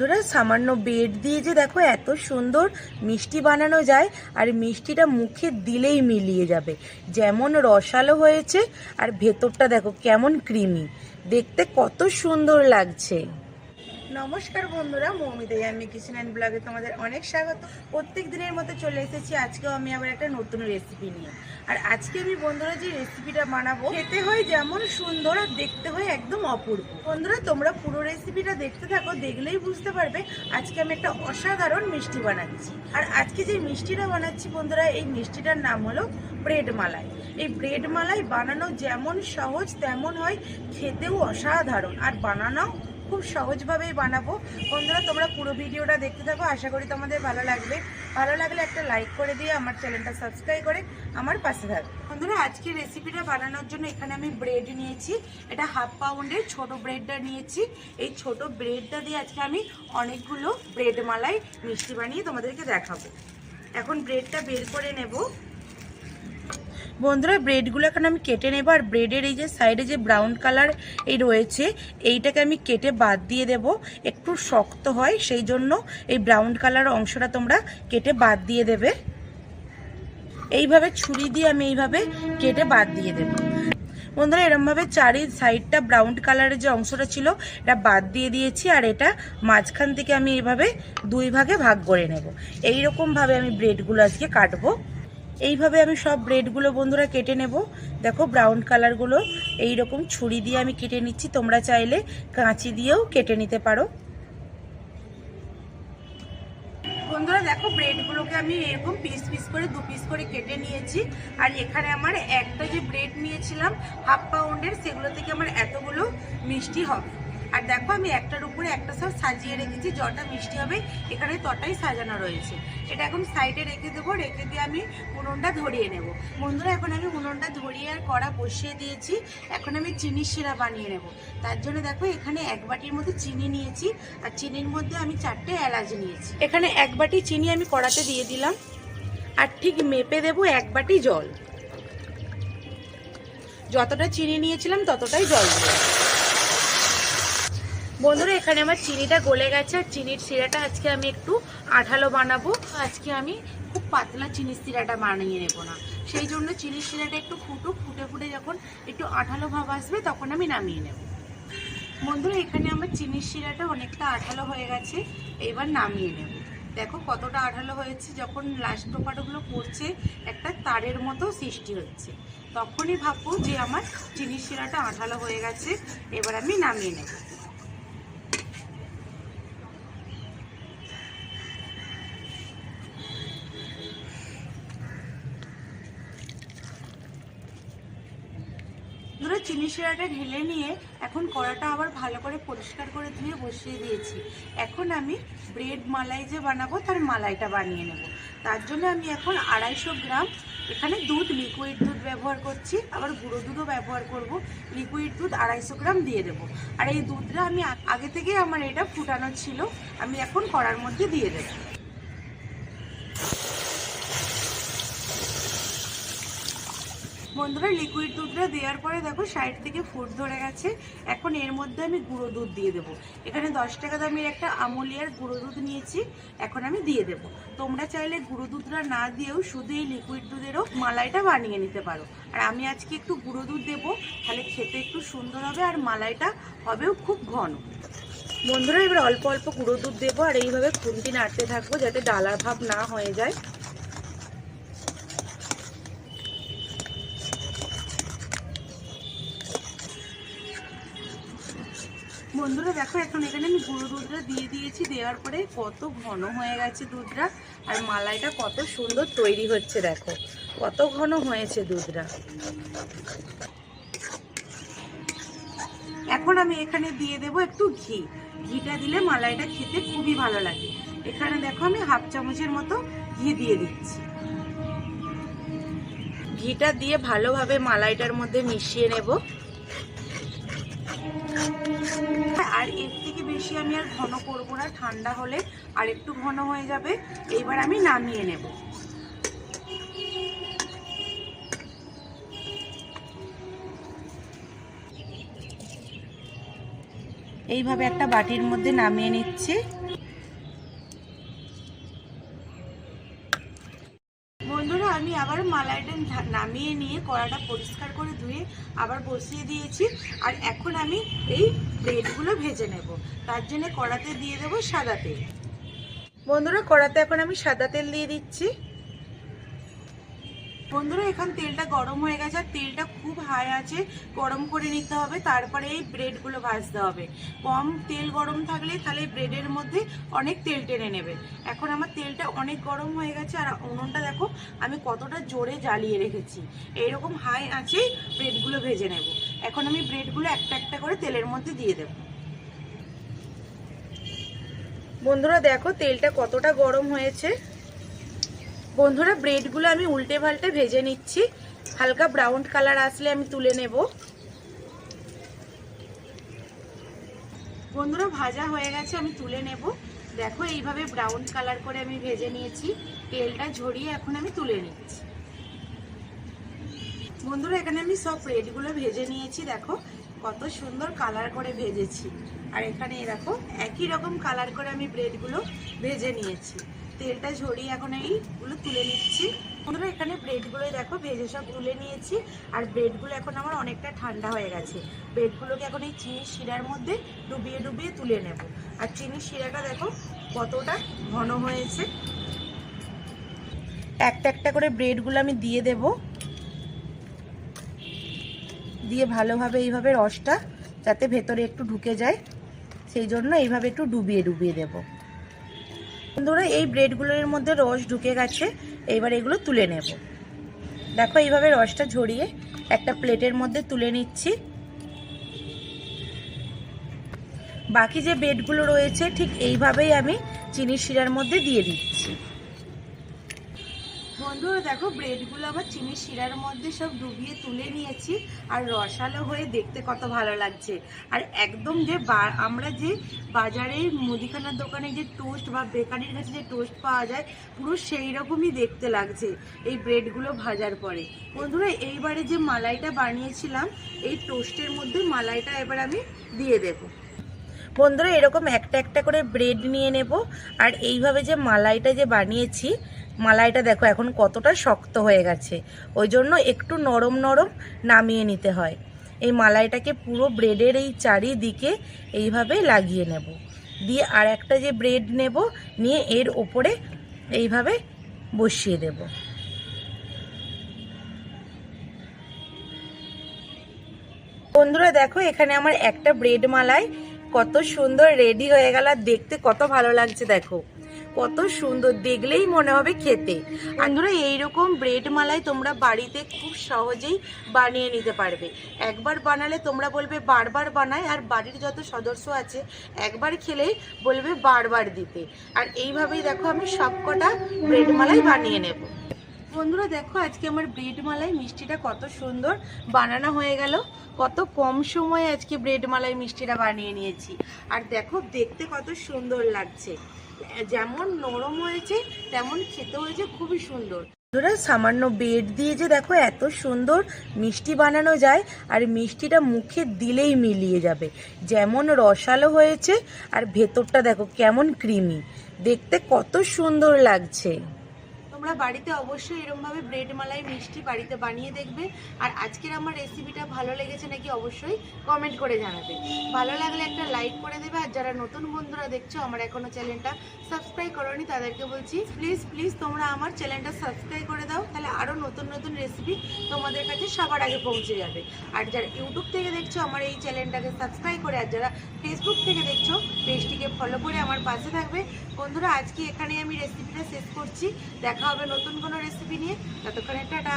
বন্ধুরা, সামান্য বেড দিয়ে যে দেখো এত সুন্দর মিষ্টি বানানো যায় আর মিষ্টিটা মুখে দিলেই মিলিয়ে যাবে। যেমন রসালো হয়েছে আর ভেতরটা দেখো কেমন ক্রিমি। দেখতে কত সুন্দর লাগছে। নমস্কার বন্ধুরা মৌমিতা আমি কিচেন অ্যান্ড ব্লগে তোমাদের অনেক স্বাগত। প্রত্যেক দিনের মতো চলে এসেছি, আজকেও আমি আবার একটা নতুন রেসিপি নিয়ে। আর আজকে আমি বন্ধুরা যে রেসিপিটা বানাবো, খেতে হয় যেমন সুন্দর আর দেখতে হয় একদম অপূর্ব। বন্ধুরা, তোমরা পুরো রেসিপিটা দেখতে থাকো, দেখলেই বুঝতে পারবে, আজকে আমি একটা অসাধারণ মিষ্টি বানাচ্ছি। আর আজকে যে মিষ্টিটা বানাচ্ছি বন্ধুরা, এই মিষ্টিটার নাম হলো ব্রেড মালাই। এই ব্রেড মালাই বানানো যেমন সহজ, তেমন হয়, খেতেও অসাধারণ। আর বানানো খুব সহজভাবেই বানাবো। বন্ধুরা, তোমরা পুরো ভিডিওটা দেখতে থাকো। আশা করি তোমাদের ভালো লাগবে। ভালো লাগলে একটা লাইক করে দিয়ে আমার চ্যানেলটা সাবস্ক্রাইব করে আমার পাশে থাকবে। বন্ধুরা আজকে রেসিপিটা বানানোর জন্য এখানে আমি ব্রেড নিয়েছি। এটা হাফ পাউন্ডের ছোট ব্রেডটা নিয়েছি। এই ছোট ব্রেডটা দিয়ে আজকে আমি অনেকগুলো ব্রেড মালাই মিষ্টি বানিয়ে তোমাদেরকে দেখাবো। এখন ব্রেডটা বের করে নেব। বন্ধুরা ব্রেডগুলো এখন আমি কেটে নেব। আর ব্রেডের এই যে সাইডে যে ব্রাউন কালার এই রয়েছে, এইটাকে আমি কেটে বাদ দিয়ে দেব। একটু শক্ত হয়, সেই জন্য এই ব্রাউন কালার অংশটা তোমরা কেটে বাদ দিয়ে দেবে। এইভাবে ছুরি দিয়ে আমি এইভাবে কেটে বাদ দিয়ে দেব। বন্ধুরা, এরমভাবে চারি সাইডটা ব্রাউন কালারের যে অংশটা ছিল, এটা বাদ দিয়ে দিয়েছি। আর এটা মাঝখান থেকে আমি এইভাবে দুই ভাগে ভাগ করে নেব। এইরকমভাবে আমি ব্রেডগুলো আজকে কাটবো। এইভাবে আমি সব ব্রেডগুলো বন্ধুরা কেটে নেব। দেখো ব্রাউন কালারগুলো এই রকম ছুরি দিয়ে আমি কেটে নিচ্ছি। তোমরা চাইলে কাঁচি দিয়েও কেটে নিতে পারো। বন্ধুরা, দেখো ব্রেডগুলোকে আমি এরকম পিস পিস করে, দু পিস করে কেটে নিয়েছি। আর এখানে আমার একটা যে ব্রেড নিয়েছিলাম হাফ পাউন্ডের সেগুলো থেকে আমার এতগুলো মিষ্টি হবে। আর দেখো আমি একটার উপরে একটা সব সাজিয়ে রেখেছি যটা মিষ্টি হবে, এখানে তটাই সাজানো রয়েছে। এটা এখন সাইডে রেখে দেবো, রেখে দিয়ে আমি উনুনটা ধরিয়ে নেব। বন্ধুরা, এখন আমি উনুনটা ধরিয়ে আর কড়া বসিয়ে দিয়েছি, এখন আমি চিনি শিরা বানিয়ে নেব। তার জন্য দেখো, এখানে এক বাটির মতো চিনি নিয়েছি, আর চিনির মধ্যে আমি চারটে এলাচ নিয়েছি। এখানে এক বাটি চিনি আমি কড়াতে দিয়ে দিলাম, আর ঠিক মেপে দেবো এক বাটি জল। যতটা চিনি নিয়েছিলাম, ততটাই জল দেবো। বন্ধুরা, এখানে আমার চিনিটা গলে গেছে। আর চিনির শিরাটা আজকে আমি একটু আঠালো বানাবো। আজকে আমি খুব পাতলা চিনির শিরাটা বানিয়ে নেব না। সেই জন্য চিনির শিরাটা একটু ফুটুক, ফুটে ফুটে যখন একটু আঠালো ভাব আসবে, তখন আমি নামিয়ে নেব। বন্ধুরা, এখানে আমার চিনির শিরাটা অনেকটা আঠালো হয়ে গেছে। এবার নামিয়ে নেব। দেখো কতটা আঠালো হয়েছে, যখন লাস্ট টোপাটোগুলো পড়ছে, একটা তারের মতো সৃষ্টি হচ্ছে। তখনই ভাববো যে আমার চিনির শিরাটা আঠালো হয়ে গেছে, এবার আমি নামিয়ে নেব ধরো চিনি শিরাটা ঢেলে নিয়ে এখন কড়াটা আবার ভালো করে পরিষ্কার করে ধুয়ে বসিয়ে দিয়েছি। এখন আমি ব্রেড মালাই যে বানাবো তার মালাইটা বানিয়ে নেব। তার জন্য আমি এখন আড়াইশো গ্রাম এখানে দুধ লিকুইড দুধ ব্যবহার করছি। আবার গুঁড়ো দুধও ব্যবহার করব। লিকুইড দুধ আড়াইশো গ্রাম দিয়ে দেবো। আর এই দুধটা আমি আগে থেকে আমার এটা ফুটানো ছিল। আমি এখন কড়ার মধ্যে দিয়ে দেবো। বন্ধুরা লিকুইড দুধটা দেওয়ার পরে দেখো সাইড থেকে ফুট ধরে গেছে। এখন এর মধ্যে আমি গুঁড়ো দুধ দিয়ে দেবো। এখানে দশ টাকা দামের একটা আমুলিয়ার গুঁড়ো দুধ নিয়েছি, এখন আমি দিয়ে দেবো। তোমরা চাইলে গুঁড়ো দুধটা না দিয়েও শুধু এই লিকুইড দুধেরও মালাইটা বানিয়ে নিতে পারো। আর আমি আজকে একটু গুঁড়ো দুধ দেবো, তাহলে খেতে একটু সুন্দর হবে আর মালাইটা হবেও খুব ঘন। বন্ধুরা, এবার অল্প অল্প গুঁড়ো দুধ দেবো, আর এইভাবে খুন্তি নাড়তে থাকব যাতে ডালার ভাব না হয়ে যায়। বন্ধুরা, দেখো, এখন এখানে আমি গুঁড়ো দুধটা দিয়ে দিয়েছি। দেওয়ার পরে কত ঘন হয়ে গেছে দুধটা, আর মালাইটা কত সুন্দর তৈরি হচ্ছে, দেখো। কত ঘন হয়েছে দুধটা। এখন আমি এখানে দিয়ে দেব একটু ঘি। ঘিটা দিলে মালাইটা খেতে খুবই ভালো লাগে। এখানে দেখো, আমি হাফ চামচের মতো ঘি দিয়ে দিচ্ছি। ঘিটা দিয়ে ভালোভাবে মালাইটার মধ্যে মিশিয়ে নেব। আর এর থেকে বেশি আমি আর ঘন করব না, ঠান্ডা হলে আর একটু ঘন হয়ে যাবে। এইবার আমি নামিয়ে নেব। এইভাবে একটা বাটির মধ্যে নামিয়ে নিচ্ছি। আবার মালাইটা নামিয়ে নিয়ে কড়াটা পরিষ্কার করে ধুয়ে আবার বসিয়ে দিয়েছি। আর এখন আমি এই ব্রেডগুলো ভেজে নেব। তার জন্য কড়াতে দিয়ে দেবো সাদা তেল। বন্ধুরা, কড়াতে এখন আমি সাদা তেল দিয়ে দিচ্ছি। বন্ধুরা, এখন তেলটা গরম হয়ে গেছে, আর তেলটা খুব হাই আছে। গরম করে নিতে হবে, তারপরে এই ব্রেডগুলো ভাজতে হবে। কম তেল গরম থাকলে তাহলে ব্রেডের মধ্যে অনেক তেল টেনে নেবে। এখন আমার তেলটা অনেক গরম হয়ে গেছে, আর উনুনটা দেখো, আমি কতটা জোরে জ্বালিয়ে রেখেছি। এইরকম হাই আছে ব্রেডগুলো ভেজে নেব। এখন আমি ব্রেডগুলো একটা একটা করে তেলের মধ্যে দিয়ে দেবো। বন্ধুরা, দেখো তেলটা কতটা গরম হয়েছে। বন্ধুরা ব্রেডগুলো আমি উল্টে পাল্টে ভেজে নিচ্ছি। হালকা ব্রাউন কালার আসলে আমি তুলে নেব। বন্ধুরা, ভাজা হয়ে গেছে, আমি তুলে নেব। দেখো, এইভাবে ব্রাউন কালার করে আমি ভেজে নিয়েছি। তেলটা ঝরিয়ে এখন আমি তুলে নিচ্ছি। বন্ধুরা, এখানে আমি সব ব্রেডগুলো ভেজে নিয়েছি। দেখো, কত সুন্দর কালার করে ভেজেছি। আর এখানে, দেখো, একই রকম কালার করে আমি ব্রেডগুলো ভেজে নিয়েছি। তেলটা ঝরিয়ে এখন এইগুলো তুলে নিচ্ছি। বন্ধুরা, এখানে ব্রেডগুলোই দেখো, ভেজে সব তুলে নিয়েছি। আর ব্রেডগুলো এখন আমার অনেকটা ঠান্ডা হয়ে গেছে। ব্রেডগুলোকে এখন এই চিনির শিরার মধ্যে ডুবিয়ে ডুবিয়ে তুলে নেব। আর চিনির শিরাটা দেখো, কতটা ঘন হয়েছে। একটা একটা করে ব্রেডগুলো আমি দিয়ে দেবো। দিয়ে ভালোভাবে এইভাবে রসটা যাতে ভেতরে একটু ঢুকে যায়, সেই জন্য এইভাবে একটু ডুবিয়ে ডুবিয়ে দেব। বন্ধুরা এই ব্রেডগুলোর মধ্যে রস ঢুকে গেছে, এইবার এগুলো তুলে নেব। দেখো এইভাবে রসটা ঝরিয়ে একটা প্লেটের মধ্যে তুলে নিচ্ছি। বাকি যে ব্রেডগুলো রয়েছে, ঠিক এইভাবেই আমি চিনির শিরার মধ্যে দিয়ে দিচ্ছি। বন্ধুরা, দেখো ব্রেডগুলো আমার চিনির শিরার মধ্যে সব ডুবিয়ে তুলে নিয়েছি আর রসালো হয়ে দেখতে কত ভালো লাগছে। আর একদম যে আমরা যে বাজারে মুদিখানার দোকানে যে টোস্ট বা বেকারির কাছে যে টোস্ট পাওয়া যায়, পুরো সেই রকমই দেখতে লাগছে এই ব্রেডগুলো ভাজার পরে। বন্ধুরা, এইবারে যে মালাইটা বানিয়েছিলাম, এই টোস্টের মধ্যে মালাইটা এবার আমি দিয়ে দেবো। বন্ধুরা, এরকম একটা একটা করে ব্রেড নিয়ে নেব। আর এইভাবে যে মালাইটা যে বানিয়েছি মালাইটা দেখো এখন কতটা শক্ত হয়ে গেছে। ওই জন্য একটু নরম নরম নামিয়ে নিতে হয়। এই মালাইটাকে পুরো ব্রেডের এই চারিদিকে এইভাবে লাগিয়ে নেব। দিয়ে আর একটা যে ব্রেড নেব, নিয়ে এর ওপরে এইভাবে বসিয়ে দেব। বন্ধুরা দেখো, এখানে আমার একটা ব্রেড মালাই কত সুন্দর রেডি হয়ে গেল আর দেখতে কত ভালো লাগছে দেখো। কত সুন্দর, দেখলেই মনে হবে খেতে। বন্ধুরা এইরকম ব্রেড মালাই তোমরা বাড়িতে খুব সহজেই বানিয়ে নিতে পারবে। একবার বানালে তোমরা বলবে বারবার বানায়, আর বাড়ির যত সদস্য আছে, একবার খেলেই বলবে বারবার দিতে। আর এইভাবেই দেখো আমি সবকটা ব্রেড মালাই বানিয়ে নেব। বন্ধুরা দেখো, আজকে আমার ব্রেড মালাই মিষ্টিটা কত সুন্দর বানানো হয়ে গেল। কত কম সময়ে আজকে ব্রেড মালাই মিষ্টিটা বানিয়ে নিয়েছি। আর দেখো, দেখতে কত সুন্দর লাগছে। যেমন নরম হয়েছে, তেমন খেতে হয়েছে, খুবই সুন্দর। বন্ধুরা, সামান্য বেড দিয়ে যে দেখো, এত সুন্দর মিষ্টি বানানো যায়, আর মিষ্টিটা মুখে দিলেই মিলিয়ে যাবে। যেমন রসালো হয়েছে, আর ভেতরটা দেখো, কেমন ক্রিমি। দেখতে কত সুন্দর লাগছে। তোমরা বাড়িতে অবশ্যই এরমভাবে ব্রেড মালাই, মিষ্টি বাড়িতে বানিয়ে দেখবে। আর আজকের আমার রেসিপিটা ভালো লেগেছে নাকি অবশ্যই কমেন্ট করে জানাবে। ভালো লাগলে একটা লাইক করে দেবে, আর যারা নতুন বন্ধুরা দেখছ, আমার এখনও চ্যানেলটা সাবস্ক্রাইব করোনি, তাদেরকে বলছি প্লিজ প্লিজ তোমরা আমার চ্যানেলটা সাবস্ক্রাইব করে দাও, তাহলে আরও নতুন নতুন রেসিপি তোমাদের কাছে সবার আগে পৌঁছে যাবে। আর যারা ইউটিউব থেকে দেখছ, আমার এই চ্যানেলটাকে সাবস্ক্রাইব করে, আর যারা ফেসবুক থেকে দেখছ পেজটিকে ফলো করে আমার পাশে থাকবে। বন্ধুরা, আজকে এখানে আমি রেসিপিটা শেষ করছি। দেখা হবে নতুন কোনো রেসিপি নিয়ে। ততক্ষণে টাটা।